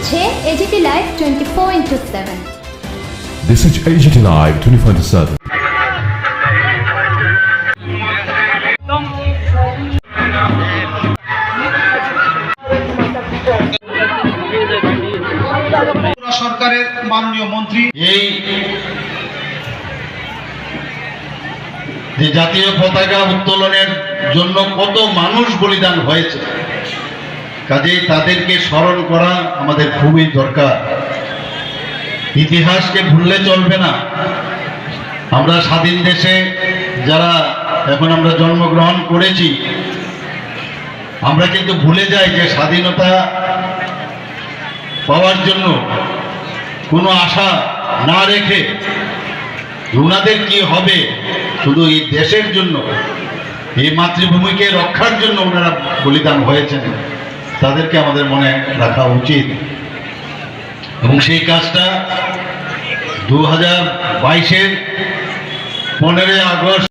হচ্ছে AGT live twenty four into seven This is AGT Live 24 7. Tripura সরকারের মাননীয় মন্ত্রী। এই যে জাতীয় পতাকা উত্তোলনের জন্য কত মানুষ বলিদান হয়েছে। কাজেই তাদেরকে স্মরণ করা আমাদের খুবই দরকার। ইতিহাসকে ভুললে চলবে না। আমরা স্বাধীন দেশে যারা এখন আমরা জন্মগ্রহণ করেছি, আমরা কিন্তু ভুলে যাই যে স্বাধীনতা পাওয়ার জন্য কোনো আশা না রেখে ওনাদের কি হবে, শুধু এই দেশের জন্য, এই মাতৃভূমিকে রক্ষার জন্য ওনারা বলিদান হয়েছেন। তাদেরকে আমাদের মনে রাখা উচিত। এবং সেই কাজটা দু হাজার বাইশের পনেরোই আগস্ট